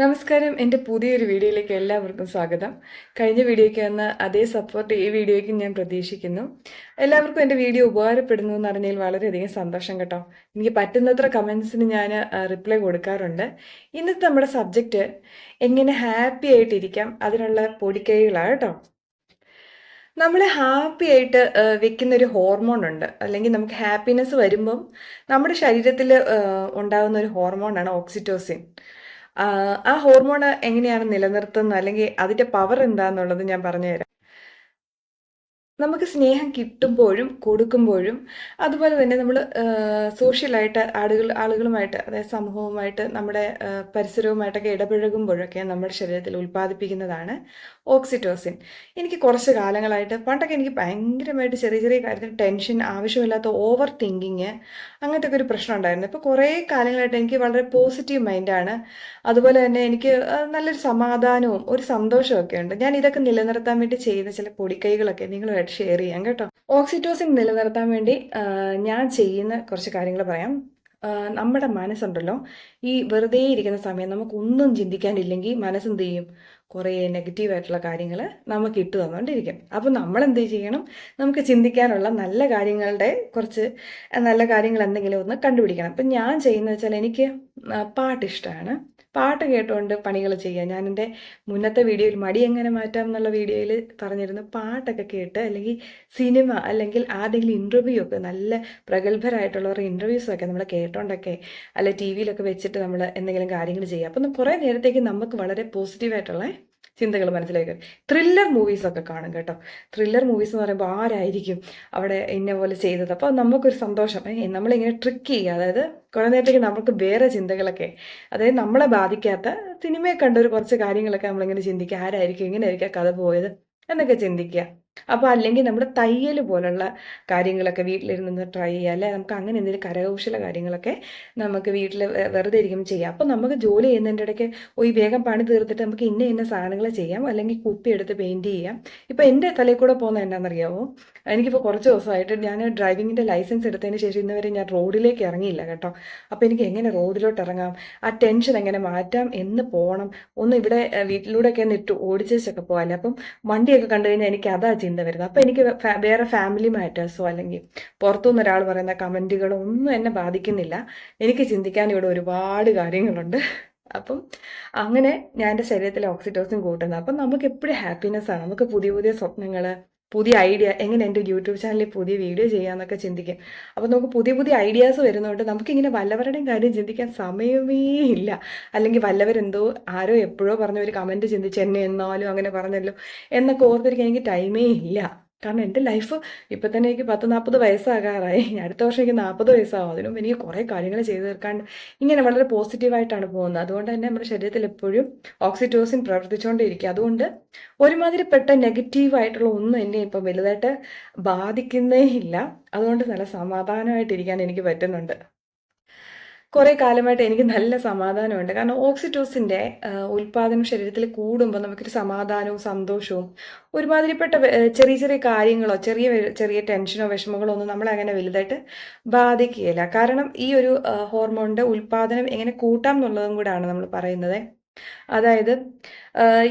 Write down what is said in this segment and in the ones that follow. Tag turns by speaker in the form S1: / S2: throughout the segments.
S1: നമസ്കാരം. എന്റെ പുതിയൊരു വീഡിയോയിലേക്ക് എല്ലാവർക്കും സ്വാഗതം. കഴിഞ്ഞ വീഡിയോയ്ക്ക് വന്ന അതേ സപ്പോർട്ട് ഈ വീഡിയോയ്ക്ക് ഞാൻ പ്രതീക്ഷിക്കുന്നു. എല്ലാവർക്കും എന്റെ വീഡിയോ ഉപകാരപ്പെടുന്നു എന്ന് അറിഞ്ഞതിൽ വളരെയധികം സന്തോഷം കേട്ടോ. എനിക്ക് പറ്റുന്നത്ര കമൻസിന് ഞാൻ റിപ്ലൈ കൊടുക്കാറുണ്ട്. ഇന്നത്തെ നമ്മുടെ സബ്ജക്റ്റ് എങ്ങനെ ഹാപ്പി ആയിട്ടിരിക്കാം അതിനുള്ള പൊടിക്കൈകളാണ് കേട്ടോ. നമ്മൾ ഹാപ്പി ആയിട്ട് വെക്കുന്ന ഒരു ഹോർമോൺ ഉണ്ട്. അല്ലെങ്കിൽ നമുക്ക് ഹാപ്പിനെസ് വരുമ്പം നമ്മുടെ ശരീരത്തിൽ ഉണ്ടാകുന്ന ഒരു ഹോർമോണാണ് ഓക്സിറ്റോസിൻ ആ ഹോർമോൺ എങ്ങനെയാണ് നിലനിർത്തുന്നത്? അല്ലെങ്കിൽ അതിന്റെ പവർ എന്താണെന്നുള്ളത് ഞാൻ പറഞ്ഞുതരാം. നമുക്ക് സ്നേഹം കിട്ടുമ്പോഴും കൊടുക്കുമ്പോഴും അതുപോലെ തന്നെ നമ്മൾ സോഷ്യലായിട്ട് ആളുകൾ ആളുകളുമായിട്ട് അതായത് സമൂഹവുമായിട്ട് നമ്മുടെ പരിസരവുമായിട്ടൊക്കെ ഇടപഴകുമ്പോഴൊക്കെ നമ്മുടെ ശരീരത്തിൽ ഉൽപ്പാദിപ്പിക്കുന്നതാണ് ഓക്സിറ്റോസിൻ. എനിക്ക് കുറച്ച് കാലങ്ങളായിട്ട് പണ്ടൊക്കെ എനിക്ക് ഭയങ്കരമായിട്ട് ചെറിയ ചെറിയ കാര്യത്തിൽ ടെൻഷൻ ആവശ്യമില്ലാത്ത ഓവർ തിങ്കിങ് അങ്ങനത്തെ ഒക്കെ ഒരു പ്രശ്നം ഉണ്ടായിരുന്നു. ഇപ്പോൾ കുറേ കാലങ്ങളായിട്ട് എനിക്ക് വളരെ പോസിറ്റീവ് മൈൻഡാണ് അതുപോലെ തന്നെ എനിക്ക് നല്ലൊരു സമാധാനവും ഒരു സന്തോഷവും ഒക്കെ ഉണ്ട്. ഞാൻ ഇതൊക്കെ നിലനിർത്താൻ വേണ്ടി ചെയ്യുന്ന ചില പൊടിക്കൈകളൊക്കെ നിങ്ങളുമായിട്ട് ഷെയർ ചെയ്യാം കേട്ടോ. ഓക്സിറ്റോസിൻ നിലനിർത്താൻ വേണ്ടി ഞാൻ ചെയ്യുന്ന കുറച്ച് കാര്യങ്ങൾ പറയാം. നമ്മുടെ മനസ്സുണ്ടല്ലോ ഈ വെറുതെ ഇരിക്കുന്ന സമയം നമുക്കൊന്നും ചിന്തിക്കാനില്ലെങ്കിൽ മനസ്സെന്ത് ചെയ്യും? കുറേ നെഗറ്റീവായിട്ടുള്ള കാര്യങ്ങൾ നമുക്ക് ഇട്ട് തന്നുകൊണ്ടിരിക്കും അപ്പോൾ നമ്മൾ എന്ത് ചെയ്യണം? നമുക്ക് ചിന്തിക്കാനുള്ള നല്ല കാര്യങ്ങളുടെ കുറച്ച് നല്ല കാര്യങ്ങൾ എന്തെങ്കിലും ഒന്ന് കണ്ടുപിടിക്കണം. അപ്പം ഞാൻ ചെയ്യുന്നത് വെച്ചാൽ എനിക്ക് പാട്ട് ഇഷ്ടമാണ് പാട്ട് കേട്ടുകൊണ്ട് പണികൾ ചെയ്യുക ഞാൻ എന്റെ മുന്നത്തെ വീഡിയോയിൽ മടി എങ്ങനെ മാറ്റാം എന്നുള്ള വീഡിയോയിൽ പറഞ്ഞിരുന്നു. പാട്ടൊക്കെ കേട്ട് അല്ലെങ്കിൽ സിനിമ അല്ലെങ്കിൽ ആരെങ്കിലും ഇന്റർവ്യൂ ഒക്കെ നല്ല പ്രഗത്ഭരായിട്ടുള്ളവരുടെ ഇന്റർവ്യൂസൊക്കെ നമ്മൾ കേട്ടോണ്ടൊക്കെ അല്ലെ ടി വിയിലൊക്കെ വെച്ചിട്ട് നമ്മൾ എന്തെങ്കിലും കാര്യങ്ങൾ ചെയ്യുക അപ്പം കുറേ നേരത്തേക്ക് നമുക്ക് വളരെ പോസിറ്റീവായിട്ടുള്ള ചിന്തകൾ മനസ്സിലേക്ക്. ത്രില്ലർ മൂവീസൊക്കെ കാണും കേട്ടോ. ത്രില്ലർ മൂവീസ് എന്ന് പറയുമ്പോൾ ആരായിരിക്കും അവിടെ ഇന്ന പോലെ ചെയ്തത്? അപ്പോൾ നമുക്കൊരു സന്തോഷം. നമ്മളിങ്ങനെ ട്രിക്ക് ചെയ്യുക. അതായത് കുറേ നേരത്തേക്ക് നമുക്ക് വേറെ ചിന്തകളൊക്കെ അതായത് നമ്മളെ ബാധിക്കാത്ത സിനിമയെ കണ്ട ഒരു കുറച്ച് കാര്യങ്ങളൊക്കെ നമ്മളിങ്ങനെ ചിന്തിക്കുക. ആരായിരിക്കും ഇങ്ങനെ ഇങ്ങനെയായിരിക്കും കഥ പോയത് എന്നൊക്കെ ചിന്തിക്കുക. അപ്പോൾ അല്ലെങ്കിൽ നമ്മുടെ തയ്യൽ പോലുള്ള കാര്യങ്ങളൊക്കെ വീട്ടിലിരുന്ന് ട്രൈ ചെയ്യുക. അല്ലെ നമുക്ക് അങ്ങനെ എന്തെങ്കിലും കരകൗശല കാര്യങ്ങളൊക്കെ നമുക്ക് വീട്ടിൽ വെറുതെ ഇരിക്കും ചെയ്യാം. അപ്പോൾ നമുക്ക് ജോലി ചെയ്യുന്നതിന്റെ ഇടയ്ക്ക് ഈ വേഗം പണി തീർത്തിട്ട് നമുക്ക് ഇന്ന ഇന്ന സാധനങ്ങൾ ചെയ്യാം. അല്ലെങ്കിൽ കുപ്പി എടുത്ത് പെയിന്റ് ചെയ്യാം. ഇപ്പോൾ എന്റെ തലയിൽ കൂടെ പോകുന്നത് എന്നാണെന്നറിയാമോ എനിക്കിപ്പോൾ കുറച്ച് ദിവസമായിട്ട് ഞാൻ ഡ്രൈവിങ്ങിന്റെ ലൈസൻസ് എടുത്തതിന് ശേഷം ഇന്നുവരെ ഞാൻ റോഡിലേക്ക് ഇറങ്ങിയില്ല കേട്ടോ. അപ്പോൾ എനിക്ക് എങ്ങനെ റോഡിലോട്ട് ഇറങ്ങാം? ആ ടെൻഷൻ എങ്ങനെ മാറ്റാം? എന്ന് പോകണം ഒന്ന് ഇവിടെ വീട്ടിലൂടെയൊക്കെ ഒന്ന് ഓടിച്ചേച്ചൊക്കെ പോകാല്ലേ? അപ്പം വണ്ടിയൊക്കെ കണ്ടു കഴിഞ്ഞാൽ എനിക്ക് അതാ ചിന്ത വരുന്നത്. അപ്പോൾ എനിക്ക് വേറെ ഫാമിലി മാറ്റേഴ്സോ അല്ലെങ്കിൽ പുറത്തുനിന്ന് ഒരാൾ പറയുന്ന കമന്റുകളോ ഒന്നും എന്നെ ബാധിക്കുന്നില്ല. എനിക്ക് ചിന്തിക്കാൻ ഇവിടെ ഒരുപാട് കാര്യങ്ങളുണ്ട്. അപ്പം അങ്ങനെ ഞാൻ എന്റെ ശരീരത്തിലെ ഓക്സിറ്റോസിൻ കൂട്ടുന്നത്. അപ്പം നമുക്ക് എപ്പോഴും ഹാപ്പിനെസ് ആണ്. നമുക്ക് പുതിയ പുതിയ സ്വപ്നങ്ങൾ പുതിയ ഐഡിയ എങ്ങനെ എന്റെ യൂട്യൂബ് ചാനലിൽ പുതിയ വീഡിയോ ചെയ്യാമെന്നൊക്കെ ചിന്തിക്കും. അപ്പോൾ നമുക്ക് പുതിയ പുതിയ ഐഡിയാസ് വരുന്നതുകൊണ്ട് നമുക്കിങ്ങനെ വല്ലവരുടെയും കാര്യം ചിന്തിക്കാൻ സമയമേ ഇല്ല. അല്ലെങ്കിൽ വല്ലവരെന്തോ ആരോ എപ്പോഴോ പറഞ്ഞ ഒരു കമന്റ് ചിന്തിച്ച് എന്നെ എന്നാലും അങ്ങനെ പറഞ്ഞല്ലോ എന്നൊക്കെ ഓർത്തിരിക്കാൻ എനിക്ക് ടൈമേ ഇല്ല. കാരണം എന്റെ ലൈഫ് ഇപ്പം തന്നെ എനിക്ക് പത്ത് നാൽപ്പത് വയസ്സാകാറായി. അടുത്ത വർഷം എനിക്ക് നാൽപ്പത് വയസ്സാവും. അതിനും എനിക്ക് കുറേ കാര്യങ്ങൾ ചെയ്തു തീർക്കാണ്ട് ഇങ്ങനെ വളരെ പോസിറ്റീവായിട്ടാണ് പോകുന്നത്. അതുകൊണ്ട് തന്നെ നമ്മുടെ ശരീരത്തിൽ എപ്പോഴും ഓക്സിറ്റോസിൻ പ്രവർത്തിച്ചുകൊണ്ടിരിക്കുക അതുകൊണ്ട് ഒരുമാതിരിപ്പെട്ട നെഗറ്റീവായിട്ടുള്ള ഒന്നും എന്നെ ഇപ്പം വലുതായിട്ട് ബാധിക്കുന്നേ ഇല്ല. അതുകൊണ്ട് നല്ല സമാധാനമായിട്ടിരിക്കാൻ എനിക്ക് പറ്റുന്നുണ്ട്. കുറേ കാലമായിട്ട് എനിക്ക് നല്ല സമാധാനമുണ്ട്. കാരണം ഓക്സിറ്റോസിന്റെ ഉൽപ്പാദനം ശരീരത്തിൽ കൂടുമ്പോൾ നമുക്കൊരു സമാധാനവും സന്തോഷവും ഒരുമാതിരിപ്പെട്ട ചെറിയ ചെറിയ കാര്യങ്ങളോ ചെറിയ ചെറിയ ടെൻഷനോ വിഷമങ്ങളോ ഒന്നും നമ്മളെ അങ്ങനെ വലുതായിട്ട് ബാധിക്കുകയില്ല. കാരണം ഈ ഒരു ഹോർമോണിന്റെ ഉൽപ്പാദനം എങ്ങനെ കൂട്ടാം എന്നുള്ളതും കൂടാണ് നമ്മൾ പറയുന്നത്. അതായത്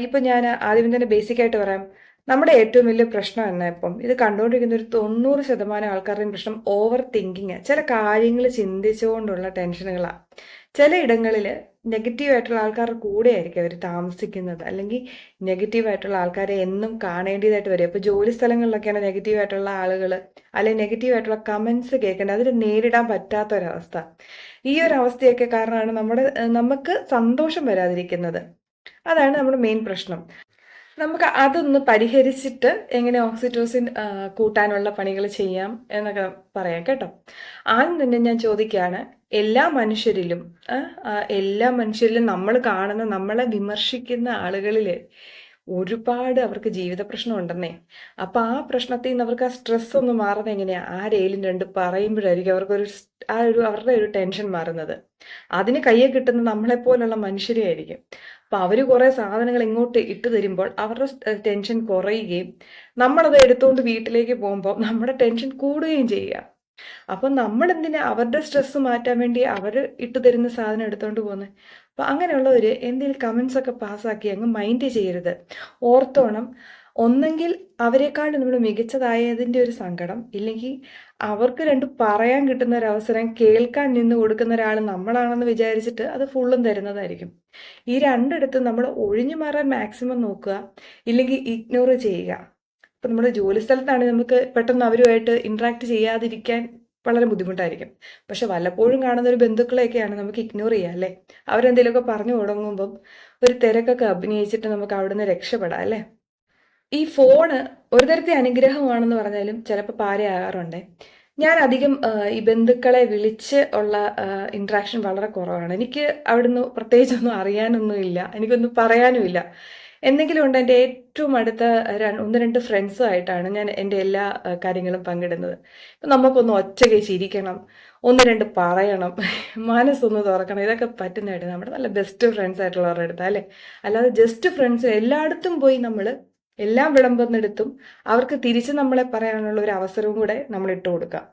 S1: ഇപ്പം ഞാൻ ആദ്യം തന്നെ ബേസിക്കായിട്ട് പറയാം. നമ്മുടെ ഏറ്റവും വലിയ പ്രശ്നം എന്നാ ഇപ്പം? ഇത് കണ്ടുകൊണ്ടിരിക്കുന്ന ഒരു തൊണ്ണൂറ് ശതമാനം ആൾക്കാരുടെയും പ്രശ്നം ഓവർ തിങ്കിങ് ചില കാര്യങ്ങൾ ചിന്തിച്ചുകൊണ്ടുള്ള ടെൻഷനുകളാണ് ചില ഇടങ്ങളിൽ നെഗറ്റീവായിട്ടുള്ള ആൾക്കാരുടെ കൂടെ ആയിരിക്കും അവർ താമസിക്കുന്നത്. അല്ലെങ്കിൽ നെഗറ്റീവായിട്ടുള്ള ആൾക്കാരെ എന്നും കാണേണ്ടതായിട്ട് വരും. ഇപ്പോൾ ജോലി സ്ഥലങ്ങളിലൊക്കെയാണ് നെഗറ്റീവായിട്ടുള്ള ആളുകൾ അല്ലെങ്കിൽ നെഗറ്റീവായിട്ടുള്ള കമൻസ് കേൾക്കേണ്ടത്. അതിന് നേരിടാൻ പറ്റാത്ത പറ്റാത്തൊരവസ്ഥ. ഈ ഒരു അവസ്ഥയൊക്കെ കാരണമാണ് നമ്മുടെ നമുക്ക് സന്തോഷം വരാതിരിക്കുന്നത്. അതാണ് നമ്മുടെ മെയിൻ പ്രശ്നം. നമുക്ക് അതൊന്ന് പരിഹരിച്ചിട്ട് എങ്ങനെ ഓക്സിറ്റോസിൻ കൂട്ടാനുള്ള പണികൾ ചെയ്യാം എന്നൊക്കെ പറയാം കേട്ടോ. ആദ്യം തന്നെ ഞാൻ ചോദിക്കുകയാണ് എല്ലാ മനുഷ്യരിലും എല്ലാ മനുഷ്യരിലും നമ്മൾ കാണുന്ന നമ്മളെ വിമർശിക്കുന്ന ആളുകളിൽ ഒരുപാട് അവർക്ക് ജീവിത പ്രശ്നം ഉണ്ടെന്നേ. അപ്പോൾ ആ പ്രശ്നത്തിൽ നിന്ന് അവർക്ക് ആ സ്ട്രെസ് ഒന്ന് മാറുന്നത് എങ്ങനെയാണ് രേലും രണ്ട് പറയുമ്പോഴായിരിക്കും അവർക്കൊരു ആ ഒരു അവരുടെ ഒരു ടെൻഷൻ മാറുന്നത്. അതിന് കയ്യെ കിട്ടുന്ന നമ്മളെപ്പോലുള്ള മനുഷ്യരെയായിരിക്കും അപ്പോൾ അവർ കുറേ സാധനങ്ങൾ ഇങ്ങോട്ട് ഇട്ട് തരുമ്പോൾ അവരുടെ ടെൻഷൻ കുറയുകയും നമ്മളത് എടുത്തുകൊണ്ട് വീട്ടിലേക്ക് പോകുമ്പോൾ നമ്മുടെ ടെൻഷൻ കൂടുകയും ചെയ്യുക അപ്പം നമ്മൾ എന്തിനാ അവരുടെ സ്ട്രെസ്സ് മാറ്റാൻ വേണ്ടി അവർ ഇട്ട് തരുന്ന സാധനം എടുത്തുകൊണ്ട് പോകുന്നത് അപ്പം അങ്ങനെയുള്ളവർ എന്തെങ്കിലും കമൻസ് ഒക്കെ പാസ്സാക്കി അങ്ങ് മൈൻഡ് ചെയ്യരുത്. ഓർത്തോണം ഒന്നെങ്കിൽ അവരെക്കാൾ നമ്മൾ മികച്ചതായതിന്റെ ഒരു സങ്കടം ഇല്ലെങ്കിൽ അവർക്ക് രണ്ട് പറയാൻ കിട്ടുന്ന ഒരു അവസരം കേൾക്കാൻ നിന്ന് കൊടുക്കുന്ന ഒരാൾ നമ്മളാണെന്ന് വിചാരിച്ചിട്ട് അത് ഫുള്ളും തരുന്നതായിരിക്കും. ഈ രണ്ടിടത്തും നമ്മൾ ഒഴിഞ്ഞു മാറാൻ മാക്സിമം നോക്കുക ഇല്ലെങ്കിൽ ഇഗ്നോർ ചെയ്യുക. ഇപ്പം നമ്മുടെ ജോലി നമുക്ക് പെട്ടെന്ന് അവരുമായിട്ട് ഇൻട്രാക്ട് ചെയ്യാതിരിക്കാൻ വളരെ ബുദ്ധിമുട്ടായിരിക്കും. പക്ഷെ വല്ലപ്പോഴും കാണുന്ന ഒരു ബന്ധുക്കളെയൊക്കെയാണ് നമുക്ക് ഇഗ്നോർ ചെയ്യുക അല്ലേ? അവരെന്തെങ്കിലുമൊക്കെ പറഞ്ഞു തുടങ്ങുമ്പം ഒരു തിരക്കൊക്കെ അഭിനയിച്ചിട്ട് നമുക്ക് അവിടുന്ന് രക്ഷപ്പെടാം അല്ലേ? ഈ ഫോണ് ഒരു തരത്തിൽ അനുഗ്രഹമാണെന്ന് പറഞ്ഞാലും ചിലപ്പോൾ പാരയാകാറുണ്ട്. ഞാൻ അധികം ഈ ബന്ധുക്കളെ വിളിച്ച് ഉള്ള ഇൻട്രാക്ഷൻ വളരെ കുറവാണ്. എനിക്ക് അവിടുന്ന് പ്രത്യേകിച്ചൊന്നും അറിയാനൊന്നുമില്ല. എനിക്കൊന്നും പറയാനുമില്ല. എന്തെങ്കിലും ഉണ്ട് എന്റെ ഏറ്റവും അടുത്ത ഒന്ന് രണ്ട് ഫ്രണ്ട്സുമായിട്ടാണ് ഞാൻ എന്റെ എല്ലാ കാര്യങ്ങളും പങ്കിടുന്നത്. ഇപ്പം നമുക്കൊന്ന് ഒച്ചകെ ചിരിക്കണം ഒന്ന് രണ്ട് പറയണം മനസ്സൊന്ന് തുറക്കണം ഇതൊക്കെ പറ്റുന്നതായിട്ട് നമ്മുടെ നല്ല ബെസ്റ്റ് ഫ്രണ്ട്സ് ആയിട്ടുള്ളവരുടെ അടുത്ത് അല്ലേ? അല്ലാതെ ജസ്റ്റ് ഫ്രണ്ട്സ് എല്ലായിടത്തും പോയി നമ്മൾ എല്ലാം വിളമ്പുന്നിടത്തും അവർക്ക് തിരിച്ച് നമ്മളെ പറയാനുള്ള ഒരു അവസരവും കൂടെ നമ്മൾ ഇട്ട് കൊടുക്കാം.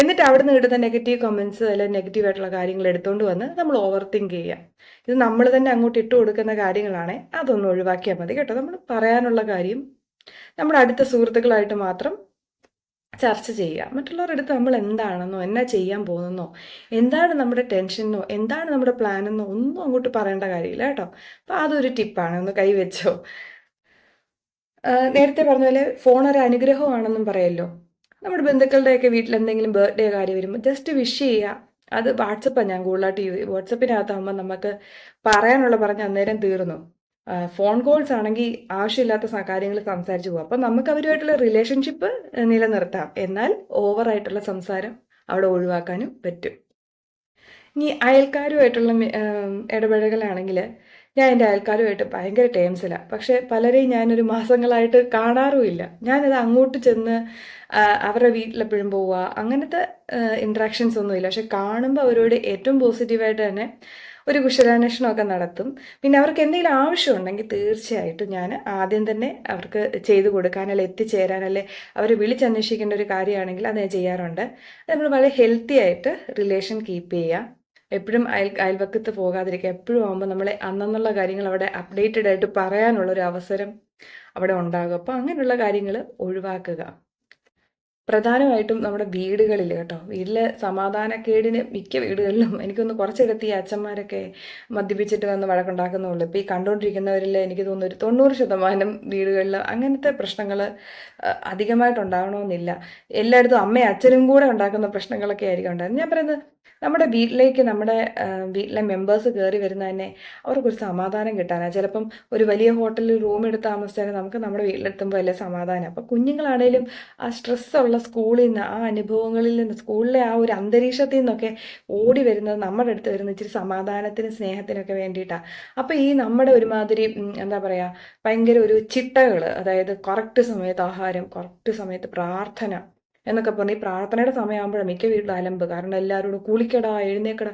S1: എന്നിട്ട് അവിടെ നിന്ന് കിട്ടുന്ന നെഗറ്റീവ് കമൻസ് അല്ലെങ്കിൽ നെഗറ്റീവ് ആയിട്ടുള്ള കാര്യങ്ങൾ എടുത്തുകൊണ്ട് വന്ന് നമ്മൾ ഓവർ തിങ്ക് ചെയ്യാം. ഇത് നമ്മൾ തന്നെ അങ്ങോട്ട് ഇട്ട് കൊടുക്കുന്ന കാര്യങ്ങളാണ് അതൊന്ന് ഒഴിവാക്കിയാൽ മതി കേട്ടോ. നമ്മൾ പറയാനുള്ള കാര്യം നമ്മുടെ അടുത്ത സുഹൃത്തുക്കളായിട്ട് മാത്രം ചർച്ച ചെയ്യുക മറ്റുള്ളവരുടെ അടുത്ത് നമ്മൾ എന്താണെന്നോ എന്നാ ചെയ്യാൻ പോകുന്നോ എന്താണ് നമ്മുടെ ടെൻഷനോ എന്താണ് നമ്മുടെ പ്ലാനെന്നോ ഒന്നും അങ്ങോട്ട് പറയേണ്ട കാര്യമില്ല കേട്ടോ. അപ്പോൾ അതൊരു ടിപ്പാണ്. ഒന്ന് കൈവച്ചോ നേരത്തെ പറഞ്ഞ പോലെ ഫോൺ ഒരു അനുഗ്രഹമാണെന്നും പറയല്ലോ. നമ്മുടെ ബന്ധുക്കളുടെയൊക്കെ വീട്ടിൽ എന്തെങ്കിലും ബർത്ത്ഡേ കാര്യം വരുമ്പോൾ ജസ്റ്റ് വിഷ് ചെയ്യുക അത് വാട്സപ്പാണ് ഞാൻ കൂടുതലായിട്ട് യൂസ് വാട്സപ്പിനകത്താകുമ്പോൾ നമുക്ക് പറയാനുള്ള പറഞ്ഞ് അന്നേരം തീർന്നു. ഫോൺ കോൾസ് ആണെങ്കിൽ ആവശ്യമില്ലാത്ത കാര്യങ്ങൾ സംസാരിച്ചു പോകും അപ്പം നമുക്ക് അവരുമായിട്ടുള്ള റിലേഷൻഷിപ്പ് നിലനിർത്താം. എന്നാൽ ഓവറായിട്ടുള്ള സംസാരം അവിടെ ഒഴിവാക്കാനും പറ്റും. ഇനി അയൽക്കാരുമായിട്ടുള്ള ഇടപഴകലാണെങ്കിൽ ഞാൻ എന്റെ അയൽക്കാരുമായിട്ട് ഭയങ്കര ടേംസിലാണ് പക്ഷേ പലരെയും ഞാനൊരു മാസങ്ങളായിട്ട് കാണാറുമില്ല. ഞാനത് അങ്ങോട്ട് ചെന്ന് അവരുടെ വീട്ടിലെപ്പോഴും പോവുക അങ്ങനത്തെ ഇൻട്രാക്ഷൻസ് ഒന്നുമില്ല. പക്ഷെ കാണുമ്പോൾ അവരോട് ഏറ്റവും പോസിറ്റീവായിട്ട് തന്നെ ഒരു കുശലാന്വേഷണമൊക്കെ നടത്തും. പിന്നെ അവർക്ക് എന്തെങ്കിലും ആവശ്യമുണ്ടെങ്കിൽ തീർച്ചയായിട്ടും ഞാൻ ആദ്യം തന്നെ അവർക്ക് ചെയ്തു കൊടുക്കാൻ എത്തിച്ചേരാൻ അല്ലെ അവരെ വിളിച്ചന്വേഷിക്കേണ്ട ഒരു കാര്യമാണെങ്കിൽ അത് ഞാൻ ചെയ്യാറുണ്ട്. നമ്മൾ വളരെ ഹെൽത്തി ആയിട്ട് റിലേഷൻ കീപ്പ് ചെയ്യുക. എപ്പോഴും അയൽ അയൽവക്കത്ത് പോകാതിരിക്കുക. എപ്പോഴും ആകുമ്പോൾ നമ്മളെ അന്നെന്നുള്ള കാര്യങ്ങൾ അവിടെ അപ്ഡേറ്റഡ് ആയിട്ട് പറയാനുള്ള ഒരു അവസരം അവിടെ ഉണ്ടാകും. അപ്പോൾ അങ്ങനെയുള്ള കാര്യങ്ങൾ ഒഴിവാക്കുക. പ്രധാനമായിട്ടും നമ്മുടെ വീടുകളിൽ കേട്ടോ വീട്ടിലെ സമാധാനക്കേടിന് മിക്ക വീടുകളിലും എനിക്കൊന്ന് കുറച്ചിടത്ത് ഈ അച്ഛന്മാരൊക്കെ മദ്യപിച്ചിട്ട് വന്ന് വഴക്കുണ്ടാക്കുന്നുള്ളൂ. ഇപ്പോൾ ഈ കണ്ടുകൊണ്ടിരിക്കുന്നവരിൽ എനിക്ക് തോന്നുന്നു ഒരു തൊണ്ണൂറ് ശതമാനം വീടുകളിൽ അങ്ങനത്തെ പ്രശ്നങ്ങൾ അധികമായിട്ടുണ്ടാകണമെന്നില്ല എല്ലായിടത്തും അമ്മയും അച്ഛനും കൂടെ ഉണ്ടാക്കുന്ന പ്രശ്നങ്ങളൊക്കെ ആയിരിക്കും ഉണ്ടാകുന്നത് ഞാൻ പറയുന്നത് നമ്മുടെ വീട്ടിലേക്ക് നമ്മുടെ വീട്ടിലെ മെമ്പേഴ്സ് കയറി വരുന്ന തന്നെ അവർക്കൊരു സമാധാനം കിട്ടാനാണ് ചിലപ്പം ഒരു വലിയ ഹോട്ടലിൽ റൂം എടുത്ത് താമസിച്ചാൽ നമുക്ക് നമ്മുടെ വീട്ടിലെത്തുമ്പോൾ വലിയ സമാധാനം. അപ്പോൾ കുഞ്ഞുങ്ങളാണേലും ആ സ്ട്രെസ്സുള്ള സ്കൂളിൽ നിന്ന് ആ അനുഭവങ്ങളിൽ നിന്ന് സ്കൂളിലെ ആ ഒരു അന്തരീക്ഷത്തിൽ നിന്നൊക്കെ ഓടി വരുന്നത് നമ്മുടെ അടുത്ത് വരുന്ന ഇച്ചിരി സമാധാനത്തിനും സ്നേഹത്തിനൊക്കെ വേണ്ടിയിട്ടാണ് അപ്പോൾ ഈ നമ്മുടെ ഒരുമാതിരി എന്താ പറയുക ഭയങ്കര ഒരു ചിട്ടകൾ അതായത് കറക്റ്റ് സമയത്ത് ആഹാരം കറക്റ്റ് സമയത്ത് പ്രാർത്ഥന എന്നൊക്കെ പറഞ്ഞ് ഈ പ്രാർത്ഥനയുടെ സമയമാകുമ്പോഴാണ് മിക്ക വീട്ടിൽ അലമ്പ്. കാരണം എല്ലാവരോടും കുളിക്കടാ എഴുന്നേക്കടാ.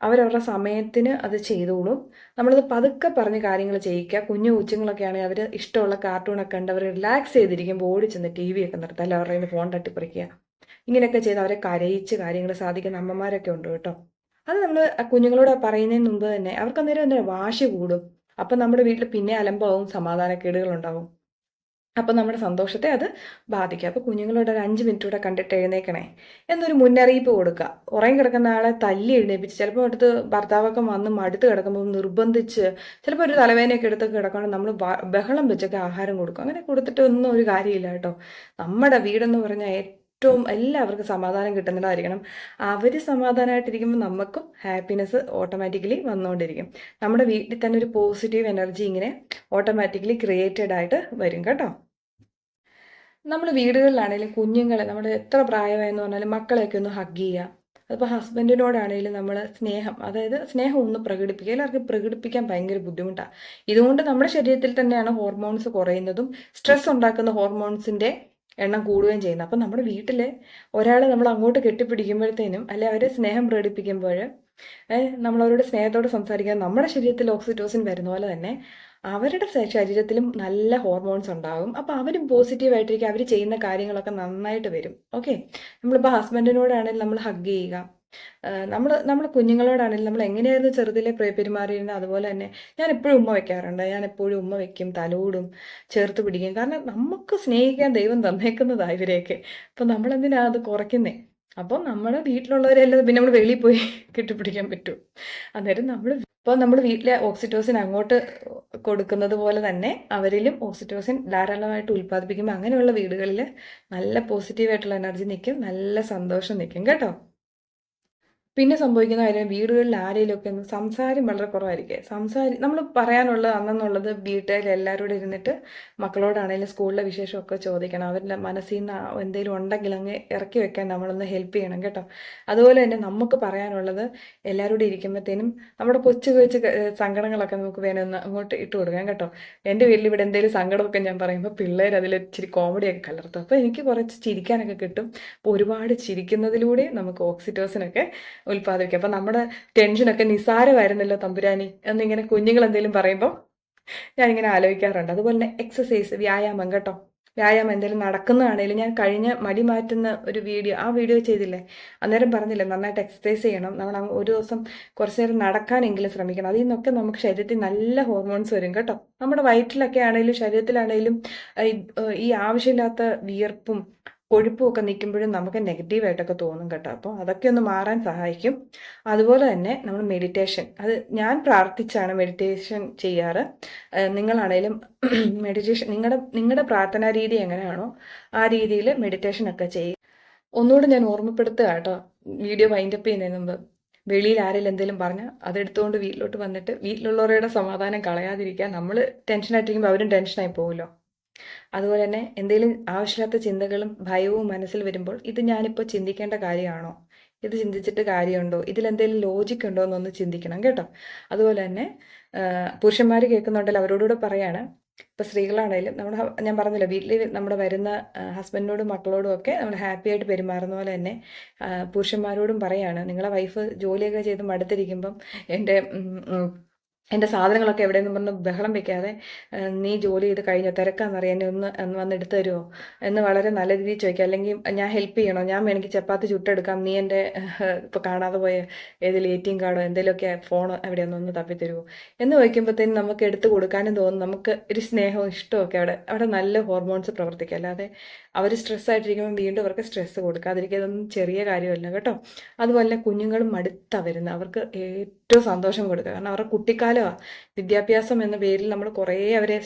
S1: അവരവരുടെ സമയത്തിന് അത് ചെയ്തോളും. നമ്മളത് പതുക്കെ പറഞ്ഞ് കാര്യങ്ങൾ ചെയ്യിക്കുക. കുഞ്ഞു കൊച്ചുങ്ങളൊക്കെ ആണെങ്കിൽ അവർ ഇഷ്ടമുള്ള കാർട്ടൂണൊക്കെ കണ്ട് അവർ റിലാക്സ് ചെയ്തിരിക്കുമ്പോൾ ഓടി ചെന്ന് ടി വി ഒക്കെ നിർത്തുക അല്ല അവരുടെ ഫോൺ തട്ടിപ്പറിക്കുക ഇങ്ങനെയൊക്കെ ചെയ്ത് അവരെ കരയിച്ച് കാര്യങ്ങൾ സാധിക്കുന്ന അമ്മമാരൊക്കെ ഉണ്ട് കേട്ടോ. അത് നമ്മൾ കുഞ്ഞുങ്ങളോട് പറയുന്നതിന് മുമ്പ് തന്നെ അവർക്ക് അന്നേരം എന്താ വാശി കൂടും. അപ്പം നമ്മുടെ വീട്ടിൽ പിന്നെ അലമ്പാവും സമാധാനക്കേടുകളുണ്ടാവും. അപ്പോൾ നമ്മുടെ സന്തോഷത്തെ അത് ബാധിക്കും. അപ്പോൾ കുഞ്ഞുങ്ങളോട് ഒരു അഞ്ച് മിനിറ്റ് കൂടെ കണ്ടിട്ട് എഴുന്നേക്കണേ. എന്നൊരു മുന്നറിയിപ്പ് കൊടുക്കുക. ഉറങ്ങി കിടക്കുന്ന ആളെ തല്ലി എഴുന്നേപ്പിച്ച് ചിലപ്പോൾ അടുത്ത് ഭർത്താവൊക്കെ വന്ന് മടുത്ത് കിടക്കുമ്പോൾ നിർബന്ധിച്ച് ചിലപ്പോൾ ഒരു തലവേനയൊക്കെ എടുത്ത് കിടക്കണം നമ്മൾ ബഹളം വെച്ചൊക്കെ ആഹാരം കൊടുക്കും. അങ്ങനെ കൊടുത്തിട്ട് ഒന്നും ഒരു കാര്യമില്ല കേട്ടോ. നമ്മുടെ വീടെന്ന് പറഞ്ഞാൽ ഏറ്റവും എല്ലാവർക്കും സമാധാനം കിട്ടുന്നതായിരിക്കണം. അവർ സമാധാനമായിട്ടിരിക്കുമ്പോൾ നമുക്കും ഹാപ്പിനെസ് ഓട്ടോമാറ്റിക്കലി വന്നുകൊണ്ടിരിക്കും നമ്മുടെ വീട്ടിൽ തന്നെ ഒരു പോസിറ്റീവ് എനർജി ഇങ്ങനെ ഓട്ടോമാറ്റിക്കലി ക്രിയേറ്റഡ് ആയിട്ട് വരും കേട്ടോ. നമ്മൾ വീടുകളിലാണെങ്കിലും കുഞ്ഞുങ്ങളെ നമ്മുടെ എത്ര പ്രായമായെന്ന് പറഞ്ഞാലും മക്കളെയൊക്കെ ഒന്ന് ഹഗ് ചെയ്യുക. അതിപ്പോൾ ഹസ്ബൻഡിനോടാണെങ്കിലും നമ്മൾ സ്നേഹം അതായത് സ്നേഹം ഒന്ന് പ്രകടിപ്പിക്കുക. എല്ലാവർക്കും പ്രകടിപ്പിക്കാൻ ഭയങ്കര ബുദ്ധിമുട്ടാണ് ഇതുകൊണ്ട് നമ്മുടെ ശരീരത്തിൽ തന്നെയാണ് ഹോർമോൺസ് കുറയുന്നതും സ്ട്രെസ് ഉണ്ടാക്കുന്ന ഹോർമോൺസിന്റെ എണ്ണം കൂടുകയും ചെയ്യുന്നത്. അപ്പം നമ്മുടെ വീട്ടിൽ ഒരാളെ നമ്മൾ അങ്ങോട്ട് കെട്ടിപ്പിടിക്കുമ്പോഴത്തേനും അല്ലെ അവരെ സ്നേഹം പ്രകടിപ്പിക്കുമ്പോൾ നമ്മളവരോട് സ്നേഹത്തോട് സംസാരിക്കാൻ നമ്മുടെ ശരീരത്തിൽ ഓക്സിറ്റോസിൻ വരുന്ന പോലെ തന്നെ അവരുടെ ശരീരത്തിലും നല്ല ഹോർമോൺസ് ഉണ്ടാകും. അപ്പോൾ അവരും പോസിറ്റീവായിട്ടിരിക്കും അവർ ചെയ്യുന്ന കാര്യങ്ങളൊക്കെ നന്നായിട്ട് വരും. ഓക്കെ നമ്മളിപ്പോൾ ഹസ്ബൻഡിനോടാണെങ്കിൽ നമ്മൾ ഹഗ് ചെയ്യുക. നമ്മൾ നമ്മുടെ കുഞ്ഞുങ്ങളോടാണെങ്കിലും നമ്മൾ എങ്ങനെയായിരുന്നു ചെറുതിലെ പെരുമാറിയിരുന്നത്? അതുപോലെ തന്നെ ഞാൻ എപ്പോഴും ഉമ്മ വെക്കാറുണ്ട്. ഞാൻ എപ്പോഴും ഉമ്മ വെക്കും തലോടും ചേർത്ത് പിടിക്കും. കാരണം നമുക്ക് സ്നേഹിക്കാൻ ദൈവം തന്നേക്കുന്നതാണ് ഇവരെയൊക്കെ. അപ്പം നമ്മളെന്തിനാ അത് കുറയ്ക്കുന്നേ? അപ്പം നമ്മുടെ വീട്ടിലുള്ളവരെല്ലാം പിന്നെ നമ്മൾ വെളിയിൽ പോയി കെട്ടിപ്പിടിക്കാൻ പറ്റും. അന്നേരം നമ്മൾ ഇപ്പോൾ നമ്മൾ വീട്ടിലെ ഓക്സിറ്റോസിൻ അങ്ങോട്ട് കൊടുക്കുന്നത് പോലെ തന്നെ അവരിലും ഓക്സിറ്റോസിൻ ധാരാളമായിട്ട് ഉൽപ്പാദിപ്പിക്കുമ്പോൾ അങ്ങനെയുള്ള വീടുകളിൽ നല്ല പോസിറ്റീവായിട്ടുള്ള എനർജി നിൽക്കും നല്ല സന്തോഷം നിൽക്കും കേട്ടോ? പിന്നെ സംഭവിക്കുന്ന കാര്യം വീടുകളിൽ ഒന്ന് സംസാരം വളരെ കുറവായിരിക്കും. സംസാരി നമ്മൾ പറയാനുള്ളത് അന്നെന്നുള്ളത് വീട്ടിൽ എല്ലാവരോടും ഇരുന്നിട്ട് മക്കളോടാണെങ്കിലും സ്കൂളിലെ വിശേഷമൊക്കെ ചോദിക്കണം. അവരുടെ മനസ്സിൽ നിന്ന് എന്തെങ്കിലും ഉണ്ടെങ്കിൽ അങ്ങ് ഇറക്കി വെക്കാൻ നമ്മളൊന്ന് ഹെൽപ്പ് ചെയ്യണം കേട്ടോ. അതുപോലെ തന്നെ നമുക്ക് പറയാനുള്ളത് എല്ലാവരോടും ഇരിക്കുമ്പോഴത്തേനും നമ്മുടെ കൊച്ചു കൊച്ചു സങ്കടങ്ങളൊക്കെ നമുക്ക് വേണമെന്ന് അങ്ങോട്ട് ഇട്ട് കൊടുക്കാം കേട്ടോ. എന്റെ വീട്ടിൽ ഇവിടെ എന്തെങ്കിലും സങ്കടമൊക്കെ ഞാൻ പറയുമ്പോൾ പിള്ളേർ അതിൽ ഇച്ചിരി കോമഡിയൊക്കെ കലർത്തും. അപ്പോൾ എനിക്ക് കുറച്ച് ചിരിക്കാനൊക്കെ കിട്ടും. അപ്പോൾ ഒരുപാട് ചിരിക്കുന്നതിലൂടെ നമുക്ക് ഓക്സിറ്റോസിനൊക്കെ ഉൽപ്പാദിപ്പിക്കുക അപ്പം നമ്മുടെ ടെൻഷനൊക്കെ നിസാരമായിരുന്നല്ലോ തമ്പുരാനി എന്നിങ്ങനെ കുഞ്ഞുങ്ങൾ എന്തെങ്കിലും പറയുമ്പോൾ ഞാനിങ്ങനെ ആലോചിക്കാറുണ്ട്. അതുപോലെ തന്നെ എക്സസൈസ് വ്യായാമം കേട്ടോ. വ്യായാമം എന്തെങ്കിലും നടക്കുന്നതാണെങ്കിലും ഞാൻ കഴിഞ്ഞ മടി മാറ്റുന്ന ഒരു വീഡിയോ ആ വീഡിയോ ചെയ്തില്ലേ? അന്നേരം പറഞ്ഞില്ലേ നന്നായിട്ട് എക്സസൈസ് ചെയ്യണം. നമ്മൾ ഒരു ദിവസം കുറച്ച് നേരം നടക്കാനെങ്കിലും ശ്രമിക്കണം. അതിൽ നിന്നൊക്കെ നമുക്ക് ശരീരത്തിൽ നല്ല ഹോർമോൺസ് വരും കേട്ടോ. നമ്മുടെ വയറ്റിലൊക്കെ ആണെങ്കിലും ശരീരത്തിലാണെങ്കിലും ഈ ആവശ്യമില്ലാത്ത വിയർപ്പും കൊഴുപ്പുമൊക്കെ നിൽക്കുമ്പോഴും നമുക്ക് നെഗറ്റീവായിട്ടൊക്കെ തോന്നും കേട്ടോ. അപ്പോൾ അതൊക്കെ ഒന്ന് മാറാൻ സഹായിക്കും. അതുപോലെ തന്നെ നമ്മൾ മെഡിറ്റേഷൻ അത് ഞാൻ പ്രാർത്ഥിച്ചാണ് മെഡിറ്റേഷൻ ചെയ്യാറ്. നിങ്ങളാണേലും മെഡിറ്റേഷൻ നിങ്ങളുടെ നിങ്ങളുടെ പ്രാർത്ഥനാ രീതി എങ്ങനെയാണോ ആ രീതിയിൽ മെഡിറ്റേഷൻ ഒക്കെ ചെയ്യും. ഒന്നുകൂടെ ഞാൻ ഓർമ്മപ്പെടുത്തുക കേട്ടോ വീഡിയോ വൈൻഡപ്പ് ചെയ്യുന്നതിന് മുമ്പ്. വെളിയിൽ ആരെങ്കിലും എന്തെങ്കിലും പറഞ്ഞാൽ അതെടുത്തുകൊണ്ട് വീട്ടിലോട്ട് വന്നിട്ട് വീട്ടിലുള്ളവരുടെ സമാധാനം കളയാതിരിക്കുക നമ്മൾ ടെൻഷനായിട്ടിരിക്കുമ്പോൾ അവരും ടെൻഷനായി പോകുമല്ലോ അതുപോലെ തന്നെ എന്തെങ്കിലും ആവശ്യമില്ലാത്ത ചിന്തകളും ഭയവും മനസ്സിൽ വരുമ്പോൾ ഇത് ഞാനിപ്പോൾ ചിന്തിക്കേണ്ട കാര്യമാണോ? ഇത് ചിന്തിച്ചിട്ട് കാര്യമുണ്ടോ? ഇതിലെന്തെങ്കിലും ലോജിക് ഉണ്ടോ എന്നൊന്ന് ചിന്തിക്കണം കേട്ടോ. അതുപോലെ തന്നെ പുരുഷന്മാർ കേൾക്കുന്നുണ്ടല്ലോ അവരോടുകൂടെ പറയാണ്. ഇപ്പോൾ സ്ത്രീകളാണേലും നമ്മുടെ ഞാൻ പറഞ്ഞില്ല വീട്ടിൽ നമ്മുടെ വരുന്ന ഹസ്ബൻഡിനോടും മക്കളോടും ഒക്കെ നമ്മൾ ഹാപ്പി ആയിട്ട് പെരുമാറുന്ന പോലെ തന്നെ പുരുഷന്മാരോടും പറയാണ്. നിങ്ങളെ വൈഫ് ജോലിയൊക്കെ ചെയ്ത് മടുത്തിരിക്കുമ്പം എന്റെ എന്റെ സാധനങ്ങളൊക്കെ എവിടെയെന്ന് പറഞ്ഞ് ബഹളം വെക്കാതെ നീ ജോലി ചെയ്ത് കഴിഞ്ഞോ? തിരക്കാന്നറിയാം എന്നെ ഒന്ന് വന്ന് എടുത്തു തരുമോ എന്ന് വളരെ നല്ല രീതിയിൽ ചോദിക്കുക അല്ലെങ്കിൽ ഞാൻ ഹെൽപ്പ് ചെയ്യണോ? ഞാൻ വേണമെങ്കിൽ ചപ്പാത്തി ചുട്ടെടുക്കാം. നീ എന്റെ ഇപ്പോൾ കാണാതെ പോയ ഏതെങ്കിലും എ ടി എം കാർഡോ എന്തെങ്കിലുമൊക്കെ ഫോൺ എവിടെയൊന്നും ഒന്ന് തപ്പി തരുമോ എന്ന് ചോദിക്കുമ്പോഴത്തേനും നമുക്ക് എടുത്തു കൊടുക്കാനും തോന്നും. നമുക്ക് ഒരു സ്നേഹവും ഇഷ്ടവും ഒക്കെ അവിടെ. അവിടെ നല്ല ഹോർമോൺസ് പ്രവർത്തിക്കുക അല്ലാതെ അവർ സ്ട്രെസ് ആയിട്ടിരിക്കുമ്പോൾ വീണ്ടും അവർക്ക് സ്ട്രെസ് കൊടുക്കാതിരിക്കുക ഇതൊന്നും ചെറിയ കാര്യമല്ല കേട്ടോ. അതുപോലെ കുഞ്ഞുങ്ങളും മടുത്ത വരുന്നത് അവർക്ക് ഏറ്റവും സന്തോഷം കൊടുക്കുക. കാരണം അവരുടെ കുട്ടിക്കാലമാണ് വിദ്യാഭ്യാസം എന്ന പേരിൽ നമ്മൾ കുറേ അവരെ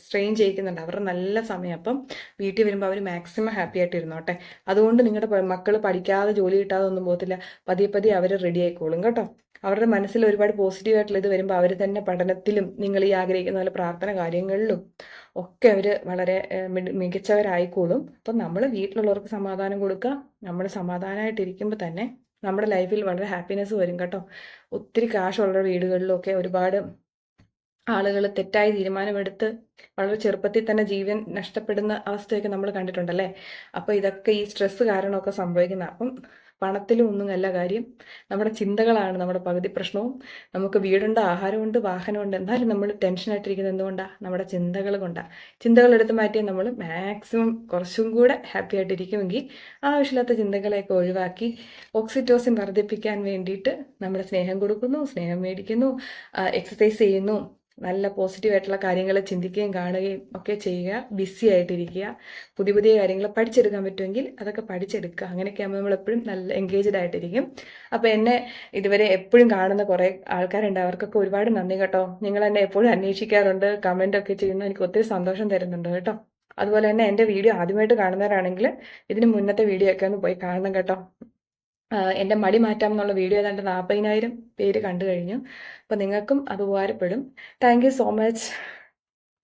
S1: സ്ട്രെയിൻ ചെയ്യിക്കുന്നുണ്ട്. അവരുടെ നല്ല സമയം. അപ്പം വീട്ടിൽ വരുമ്പോൾ അവർ മാക്സിമം ഹാപ്പി ആയിട്ട് ഇരുന്നോട്ടെ അതുകൊണ്ട് നിങ്ങളുടെ മക്കൾ പഠിക്കാതെ ജോലി കിട്ടാതെ ഒന്നും പോകത്തില്ല. പതിയെ പതിയെ അവർ റെഡി ആയിക്കോളും കേട്ടോ. അവരുടെ മനസ്സിൽ ഒരുപാട് പോസിറ്റീവായിട്ടുള്ള ഇത് വരുമ്പോൾ അവർ തന്നെ പഠനത്തിലും നിങ്ങൾ ഈ ആഗ്രഹിക്കുന്ന പോലെ പ്രാർത്ഥന കാര്യങ്ങളിലും ഒക്കെ അവർ വളരെ മികച്ചവരായിക്കോളും അപ്പം നമ്മൾ വീട്ടിലുള്ളവർക്ക് സമാധാനം കൊടുക്കുക. നമ്മൾ സമാധാനമായിട്ടിരിക്കുമ്പോൾ തന്നെ നമ്മുടെ ലൈഫിൽ വളരെ ഹാപ്പിനെസ് വരും കേട്ടോ. ഒത്തിരി കാശുള്ള വീടുകളിലൊക്കെ ഒരുപാട് ആളുകൾ തെറ്റായ തീരുമാനമെടുത്ത് വളരെ ചെറുപ്പത്തിൽ തന്നെ ജീവൻ നഷ്ടപ്പെടുന്ന അവസ്ഥയൊക്കെ നമ്മൾ കണ്ടിട്ടുണ്ടല്ലേ? അപ്പോൾ ഇതൊക്കെ ഈ സ്ട്രെസ്സ് കാരണമൊക്കെ സംഭവിക്കുന്ന. അപ്പം പണത്തിലും ഒന്നുമല്ല കാര്യം. നമ്മുടെ ചിന്തകളാണ് നമ്മുടെ പകുതി പ്രശ്നവും. നമുക്ക് വീടുണ്ട് ആഹാരമുണ്ട് വാഹനമുണ്ട്. എന്നാലും നമ്മൾ ടെൻഷനായിട്ടിരിക്കുന്നത് എന്തുകൊണ്ടാണ് നമ്മുടെ ചിന്തകൾ കൊണ്ടാണ് ചിന്തകൾ മാറ്റിയാൽ നമ്മൾ മാക്സിമം കുറച്ചും കൂടെ ഹാപ്പി ആയിട്ടിരിക്കുമെങ്കിൽ ആവശ്യമില്ലാത്ത ചിന്തകളെയൊക്കെ ഒഴിവാക്കി ഓക്സിറ്റോസിൻ വർദ്ധിപ്പിക്കാൻ വേണ്ടിയിട്ട് നമ്മൾ സ്നേഹം കൊടുക്കുന്നു സ്നേഹം മേടിക്കുന്നു എക്സസൈസ് ചെയ്യുന്നു. നല്ല പോസിറ്റീവായിട്ടുള്ള കാര്യങ്ങൾ ചിന്തിക്കുകയും കാണുകയും ഒക്കെ ചെയ്യുക ബിസി ആയിട്ടിരിക്കുക പുതിയ പുതിയ കാര്യങ്ങൾ പഠിച്ചെടുക്കാൻ പറ്റുമെങ്കിൽ അതൊക്കെ പഠിച്ചെടുക്കുക. അങ്ങനെയൊക്കെ ആകുമ്പോൾ നമ്മൾ എപ്പോഴും നല്ല എൻഗേജ്ഡ് ആയിട്ടിരിക്കും. അപ്പോൾ എന്നെ ഇതുവരെ എപ്പോഴും കാണുന്ന കുറേ ആൾക്കാരുണ്ട്. അവർക്കൊക്കെ ഒരുപാട് നന്ദി കേട്ടോ. നിങ്ങൾ എന്നെ എപ്പോഴും അന്വേഷിക്കാറുണ്ട് കമന്റ് ഒക്കെ ചെയ്യുന്നു. എനിക്ക് ഒത്തിരി സന്തോഷം തരുന്നുണ്ട് കേട്ടോ. അതുപോലെ തന്നെ എന്റെ വീഡിയോ ആദ്യമായിട്ട് കാണുന്നവരാണെങ്കിൽ ഇതിന് മുന്നത്തെ വീഡിയോ ഒക്കെ ഒന്ന് പോയി കാണണം കേട്ടോ. എന്റെ മടി മാറ്റാം എന്നുള്ള വീഡിയോ ഏതാണ്ട് നാൽപ്പതിനായിരം പേര് കണ്ടു കഴിഞ്ഞു. അപ്പോൾ നിങ്ങൾക്കും അത് ഉപകാരപ്പെടും. Thank so much